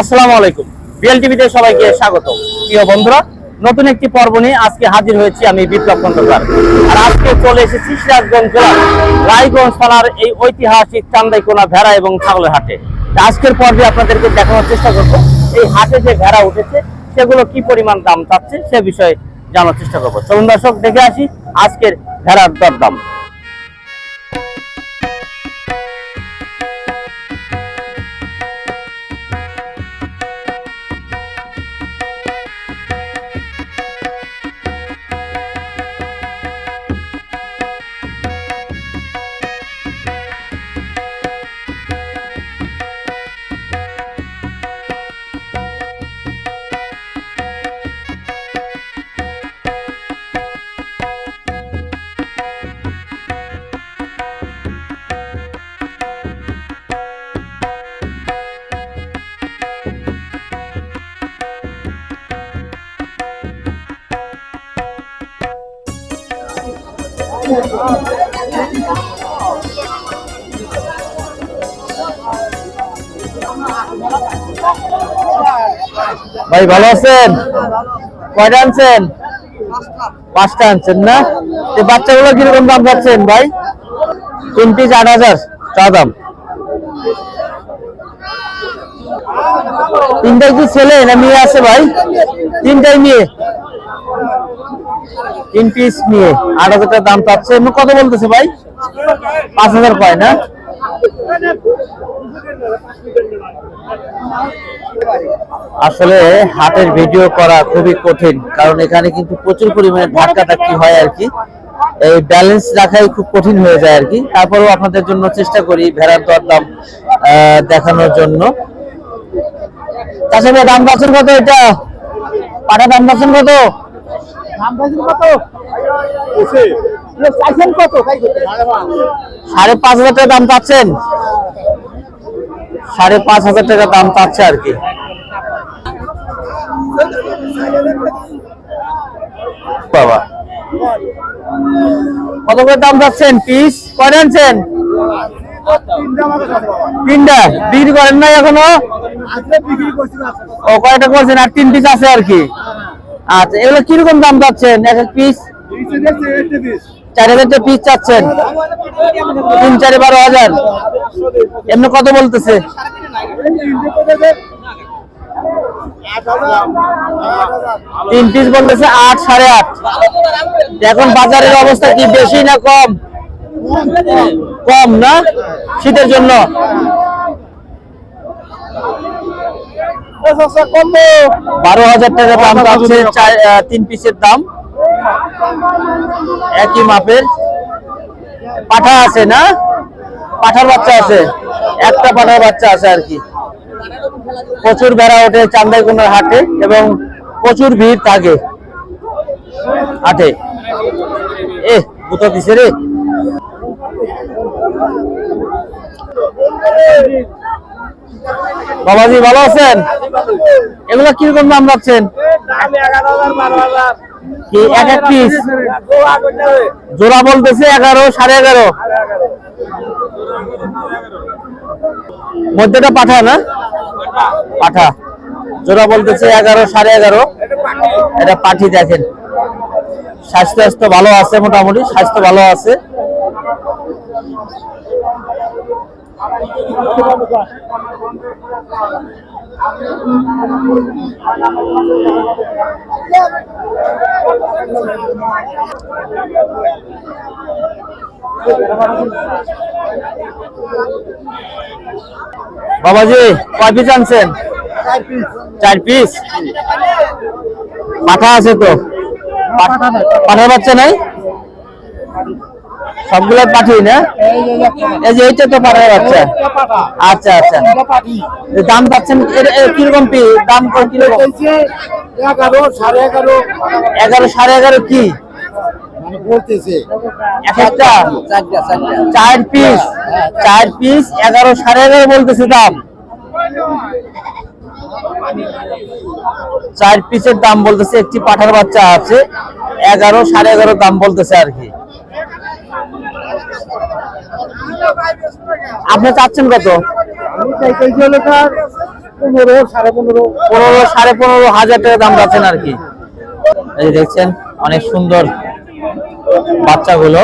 আসসালামু আলাইকুম। বিএল টিভিতে সবাইকে স্বাগত। প্রিয় বন্ধুরা নতুন একটি পর্ব নিয়ে আজকে হাজির হয়েছি আমি বিপ্লব খন্দকার আর আজকে চলে এসেছি সিরাজগঞ্জ জেলার রায়গঞ্জ থানার এই ঐতিহাসিক চান্দাইকোনা ভেড়া এবং ছাগলের হাটে। আজকের পর্বে আপনাদেরকে দেখানোর চেষ্টা করব এই হাটে যে ভেড়া উঠেছে সেগুলো কি পরিমাণ দাম চাচ্ছে সে বিষয়ে জানার চেষ্টা করব। চলুন দর্শক দেখে আসি আজকের ভেড়ার দর ভাই, ভালো আছেন? কয়টা আনছেন? পাঁচটা আনছেন না? এই বাচ্চাগুলো কীরকম দাম পাচ্ছেন ভাই? তিন পিস আট হাজার? চা দাম। তিনটাই কি ছেলে না মেয়ে আছে ভাই? তিনটাই মেয়ে। তিন পিস মেয়ে। আট হাজার টাকা দাম পাচ্ছে এমনি কত বলতেছে ভাই? পাঁচ হাজার পায় না? আসলে হাটের ভিডিও করা খুবই কঠিন কারণ এখানে কিন্তু প্রচুর পরিমাণে ধাক্কা ধাক্কি হয় আর কি। এই ব্যালেন্স রাখাই খুব কঠিন হয়ে যায় আর কি। তারপরেও আপনাদের জন্য চেষ্টা করি ভেড়ার দরদাম আহ, দেখানোর জন্য। তাছাড়া দাম পাচ্ছেন কত এটা? পাটা দাম পাচ্ছেন কত? সাড়ে পাঁচ হাজার টাকা দাম পাচ্ছেন? সাড়ে পাঁচ হাজার টাকা দাম পাচ্ছে আর কি। বাবা। কত করে দাম পাচ্ছেন পিস? কয়টা আনছেন? তিনটা। বিক্রি করেন ও, কয়টা করছেন? আর তিন পিস আছে আর কি। আচ্ছা এগুলো কীরকম দাম পাচ্ছেন এক এক পিস? চার পিস চাচ্ছেন। তিন, চারে, বারো হাজার। এমনি কত বলতেছে? তিন পিস বলতেছে আট, সাড়ে আট। এখন বাজারের অবস্থা কি বেশি না কম? কম না? শীতের জন্য। বারো হাজার টাকা দাম পাচ্ছে তিন পিসের দাম। একই মাপের? পাঠা আছে না? পাঠার বাচ্চা আছে। একটা পাঠার বাচ্চা আছে আর কি। প্রচুর বেড়া ওঠে চান্দাইকুনার হাটে এবং প্রচুর ভিড় থাকে হাটে। এ বুতো দিছে রে? বাবাজি ভালো আছেন? এগুলো কীরকম দাম পাচ্ছেন কি, এক এক জোড়া বলতেছে এগারো, সাড়ে এগারো। মধ্যেটা পাঠা না? পাঠা। জোড়া বলতেছে এগারো, সাড়ে এগারো। এটা পাঠি দেখেন। স্বাস্থ্য স্বাস্থ্য ভালো আছে মোটামুটি, স্বাস্থ্য ভালো আছে। বাবাজি কয় পিস আনছেন? চার পিস পাঠা আছে তো? পাঠার বাচ্চা নাই? সবগুলো পাঠি না। এই যে এইটা তো পাঠার বাচ্চা। আচ্ছা আচ্ছা। দাম পাচ্ছেন কীরকম পি দাম এগারো সাড়ে এগারো এগারো সাড়ে এগারো কি? চার পিস। চার পিস, এগারো সাড়ে এগারো বলতেছে দাম। চার পিসের দাম বলতেছে, একটি পাঠার বাচ্চা আছে। এগারো সাড়ে এগারো দাম বলতেছে আর কি। আপনি চাচ্ছেন কত? সাড়ে পনেরো। সাড়ে পনেরো হাজার টাকা দাম পাচ্ছেন আর কি। এই দেখছেন অনেক সুন্দর বাচ্চাগুলো।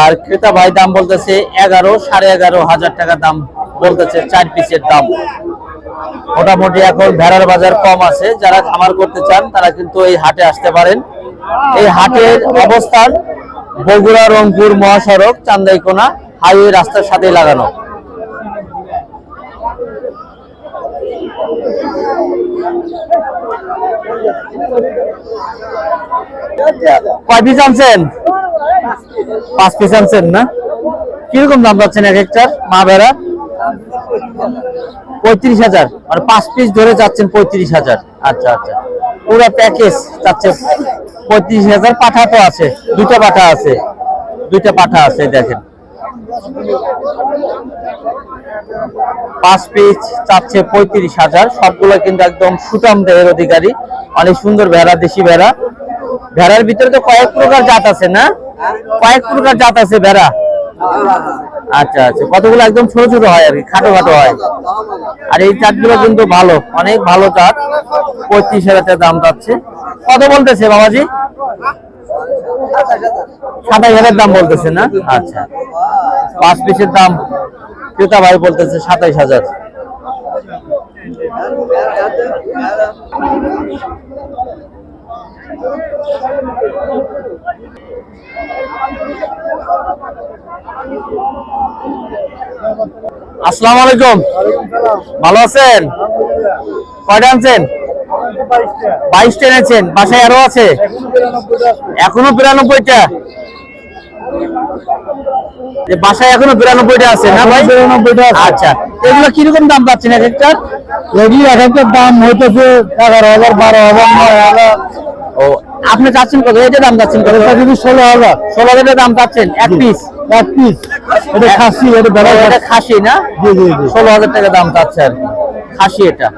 আর ক্রেতা ভাই দাম বলতেছে এগারো সাড়ে এগারো হাজার টাকা দাম বলতেছে চার পিসের দাম। মোটামুটি এখন ভেড়ার বাজার কম আছে। যারা খামার করতে চান তারা কিন্তু এই হাটে আসতে পারেন। এই হাটের অবস্থান বগুড়া, রংপুর মহাসড়ক, চান্দাইকোনা হাইওয়ে রাস্তার সাথে লাগানো। কয় পিস আনছেন? পাঁচ পিস আনছেন না? কীরকম দাম পাচ্ছেন এক একটার মা বেড়া? পঁয়ত্রিশ হাজার। মানে পাঁচ পিস ধরে যাচ্ছেন পঁয়ত্রিশ হাজার। আচ্ছা আচ্ছা। পুরো প্যাকেজ যাচ্ছে পঁয়ত্রিশ হাজার পাঠা তো আছে। দুইটা পাঠা আছে। দুইটা পাঠা আছে, দেখেন। পাঁচ পিস চাচ্ছে পঁয়ত্রিশ হাজার। সবগুলো কিন্তু একদম সুটাম দেহের অধিকারী। অনেক সুন্দর ভেড়া, দেশি ভেড়া। ভেড়ার ভিতরে তো কয়েক প্রকার জাত আছে না? কয়েক প্রকার জাত আছে ভেড়া। আচ্ছা আচ্ছা। কতগুলো একদম ছোট ছোট হয় আর কি, খাটো খাটো হয়। আর এই জাতগুলো কিন্তু ভালো, অনেক ভালো জাত। পঁয়ত্রিশ হাজার দাম যাচ্ছে। কত বলতেছে বাবাজি? সাতাইশ হাজার দাম বলতেছে না? আচ্ছা। পাঁচ পিসের দাম ক্রেতা ভাই বলতেছে সাতাইশ হাজার। আসসালামু আলাইকুম। ভালো আছেন? কয়টা আনছেন? বাইশটা এনেছেন বাসায় আরও আছে? এখনও বিরানব্বইটা? বাসায় এখনও বিরানব্বইটা আছে না ভাই? বিরানব্বইটা আচ্ছা এগুলো কীরকম দাম পাচ্ছেন এক একটার এগুলি এক একটার দাম হইতেছে এগারো হাজার বারো হাজার নয় হাজার। ও আপনি চাচ্ছেন কত? এটা দাম চাচ্ছেন কত? এটা যদি ষোলো হাজার। ষোলো হাজার দাম চাচ্ছেন এক পিস? এক পিস। এটা খাসি এটা খাসি। না? জি। ষোলো হাজার টাকা দাম চাচ্ছে আর কি। খাসি এটা।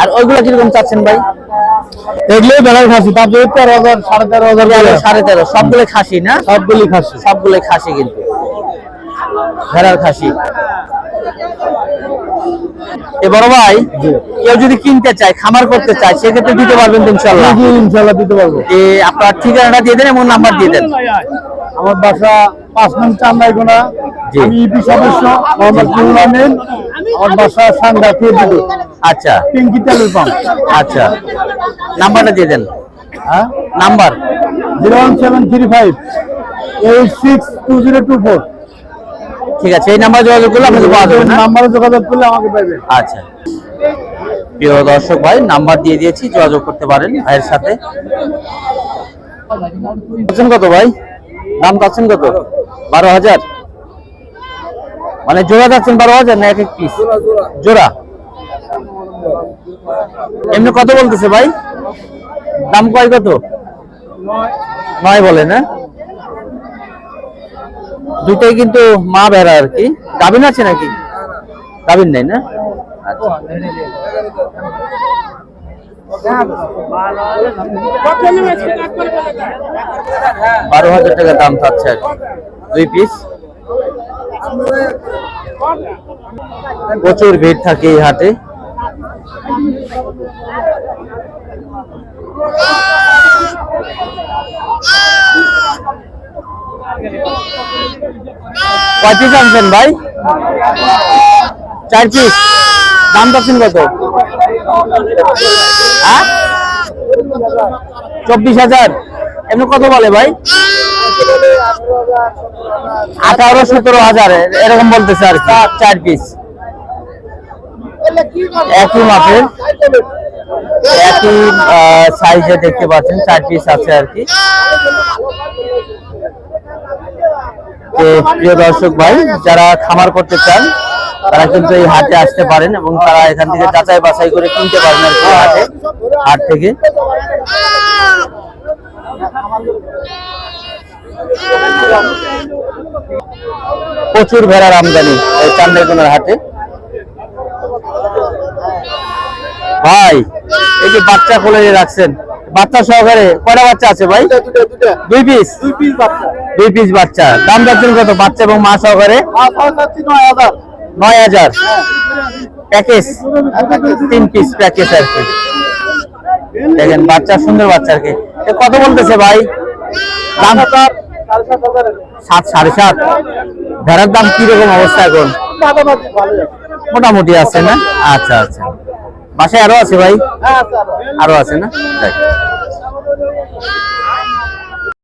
আর ওইগুলো কীরকম চাচ্ছেন ভাই? এগুলোই বেড়ার খাসি তেরো হাজার সাড়ে তেরো হাজার সাড়ে তেরো সবগুলো খাসি না? সবগুলি খাসি। সবগুলো খাসি কিন্তু। ভেড়ার খাসি। এ বড় ভাই কেউ যদি কিনতে চায় খামার করতে চায় সেক্ষেত্রে দিতে পারবেন ইনশাল্লাহ ইনশাল্লাহ দিতে পারব। যে আপনার ঠিকানাটা দিয়ে দেন এবং নাম্বার দিয়ে দেন। আমার বাসা পাঁচ নং চান্দাইগোনা। আমি ইপি সদস্য মোহাম্মদ নুরুল আমিন। আমার বাসা সাংগা খেয়ে আচ্ছা। পিঙ্কি তেলের পাম্প। আচ্ছা। নাম্বারটা দিয়ে দেন। হ্যাঁ? Number. Zero one seven three five. Eight six two zero two four. ঠিক আছে এই নাম্বার যোগাযোগ করলে আপনাকে পাওয়া যাবে নাম্বারে যোগাযোগ করলে আমাকে পাইবে। আচ্ছা। প্রিয় দর্শক ভাই নাম্বার দিয়ে দিয়েছি যোগাযোগ করতে পারেন ভাইয়ের সাথে। কত ভাই? দাম চাচ্ছেন কত? বারো হাজার? মানে জোড়া যাচ্ছেন বারো হাজার না এক এক পিস জোড়া এমনি কত বলতেছে ভাই? দাম কয় কত? নয় বলে না? দুইটাই কিন্তু মা বেড়া আর কি। গাভিন আছে নাকি? গাভিন নেই না? আচ্ছা। বারো হাজার টাকা দাম চাচ্ছে আর কি। দুই পিস প্রচুর ভিড় থাকে এই হাটে। কয় পিস আনছেন ভাই? চার পিস দাম পাচ্ছেন কত? চব্বিশ হাজার। এমনি কত বলে ভাই? আঠারো সতেরো হাজার এরকম বলতেছে আর কি। চার পিস একই মাপের। একই সাইজে দেখতে পাচ্ছেন চার পিস আছে আর কি। প্রিয় দর্শক ভাই যারা খামার করতে চান তারা কিন্তু এই হাটে আসতে পারেন এবং তারা এখান থেকে যাচাই বাছাই করে কিনতে পারেন আর কি হাটে হাট থেকে। প্রচুর ভেড়ার আমদানি এই চান্দাইগুনার হাটে। ভাই এই যে বাচ্চা কোলে রাখছেন বাচ্চা সহকারে কয়টা বাচ্চা আছে ভাই? দুই পিস? দুই পিস বাচ্চা। দাম যাচ্ছেন কত? বাচ্চা এবং মা সহকারে? নয় হাজার। প্যাকেজ? তিন পিস প্যাকেজ আর কি। দেখেন বাচ্চা সুন্দর বাচ্চা আর কি। কত বলতেছে ভাই? দাম? সাত সাড়ে সাত। ভেড়ার দাম কীরকম অবস্থা এখন? মোটামুটি আছে না? আচ্ছা আচ্ছা। বাসায় আরও আছে ভাই? হ্যাঁ আরও। আছে না।